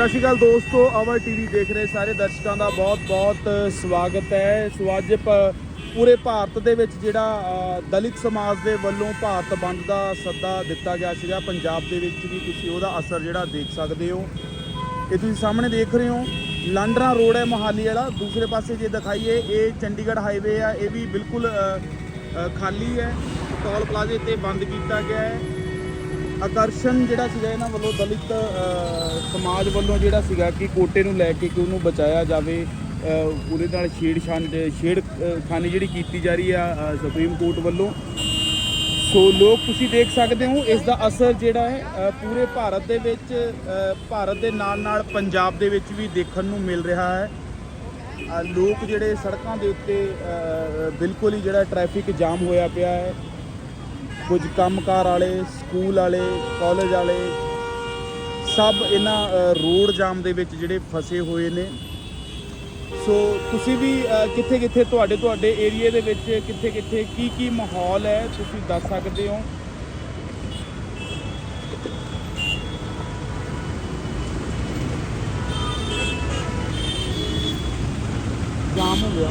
ਸਤਿ ਸ਼੍ਰੀ ਅਕਾਲ ਦੋਸਤੋ ਅਵਰ ਟੀਵੀ ਦੇਖ ਰਹੇ ਸਾਰੇ ਦਰਸ਼ਕਾਂ ਦਾ ਬਹੁਤ-ਬਹੁਤ ਸਵਾਗਤ ਹੈ। ਸੋ ਅੱਜ ਪ- ਪੂਰੇ ਭਾਰਤ ਦੇ ਵਿੱਚ ਜਿਹੜਾ ਦਲਿਤ ਸਮਾਜ ਦੇ ਵੱਲੋਂ ਭਾਰਤ ਬੰਦ ਦਾ ਸੱਦਾ ਦਿੱਤਾ ਗਿਆ ਸੀਗਾ, ਪੰਜਾਬ ਦੇ ਵਿੱਚ ਵੀ ਤੁਸੀਂ ਉਹਦਾ ਅਸਰ ਜਿਹੜਾ ਦੇਖ ਸਕਦੇ ਹੋ। ਇਹ ਤੁਸੀਂ ਸਾਹਮਣੇ ਦੇਖ ਰਹੇ ਹੋ, ਲਾਂਡਰਾ ਰੋਡ ਹੈ ਮੋਹਾਲੀ ਵਾਲਾ, ਦੂਸਰੇ ਪਾਸੇ ਜੇ ਦਿਖਾਈਏ, ਇਹ ਚੰਡੀਗੜ੍ਹ ਹਾਈਵੇ ਆ, ਇਹ ਵੀ ਬਿਲਕੁਲ ਖਾਲੀ ਹੈ। ਟੋਲ ਪਲਾਜ਼ੇ ਤੇ ਬੰਦ ਕੀਤਾ ਗਿਆ ਹੈ। ਆਕਰਸ਼ਣ ਜਿਹੜਾ ਸੀਗਾ ਇਹਨਾਂ ਵੱਲੋਂ ਦਲਿਤ ਸਮਾਜ ਵੱਲੋਂ ਜਿਹੜਾ ਸੀਗਾ ਕਿ ਕੋਟੇ ਨੂੰ ਲੈ ਕੇ ਕਿ ਉਹਨੂੰ ਬਚਾਇਆ ਜਾਵੇ ਉਹਦੇ ਨਾਲ ਛੇੜਛਾਣ ਛੇੜਖਾਨੀ ਜਿਹੜੀ ਕੀਤੀ ਜਾ ਰਹੀ ਆ ਸੁਪਰੀਮ ਕੋਰਟ ਵੱਲੋਂ। ਸੋ ਲੋਕ ਤੁਸੀਂ ਦੇਖ ਸਕਦੇ ਹੋ, ਇਸ ਦਾ ਅਸਰ ਜਿਹੜਾ ਹੈ ਪੂਰੇ ਭਾਰਤ ਦੇ ਵਿੱਚ ਭਾਰਤ ਦੇ ਨਾਲ ਨਾਲ ਪੰਜਾਬ ਦੇ ਵਿੱਚ ਵੀ ਦੇਖਣ ਨੂੰ ਮਿਲ ਰਿਹਾ ਹੈ। ਲੋਕ ਜਿਹੜੇ ਸੜਕਾਂ ਦੇ ਉੱਤੇ ਬਿਲਕੁਲ ਹੀ ਜਿਹੜਾ ਟ੍ਰੈਫਿਕ ਜਾਮ ਹੋਇਆ ਪਿਆ ਹੈ। ਕੁਝ ਕੰਮਕਾਰ ਵਾਲੇ, ਸਕੂਲ ਵਾਲੇ ਕਾਲਜ ਵਾਲੇ, ਸਭ ਇਹਨਾਂ ਰੋਡ ਜਾਮ ਦੇ ਵਿੱਚ ਜਿਹੜੇ ਫਸੇ ਹੋਏ ਨੇ। ਸੋ ਤੁਸੀਂ ਵੀ ਕਿੱਥੇ ਕਿੱਥੇ ਤੁਹਾਡੇ ਤੁਹਾਡੇ ਏਰੀਏ ਦੇ ਵਿੱਚ ਕਿੱਥੇ ਕਿੱਥੇ ਕੀ ਕੀ ਮਾਹੌਲ ਹੈ, ਤੁਸੀਂ ਦੱਸ ਸਕਦੇ ਹੋ? ਜਾਮ ਹੋ ਗਿਆ।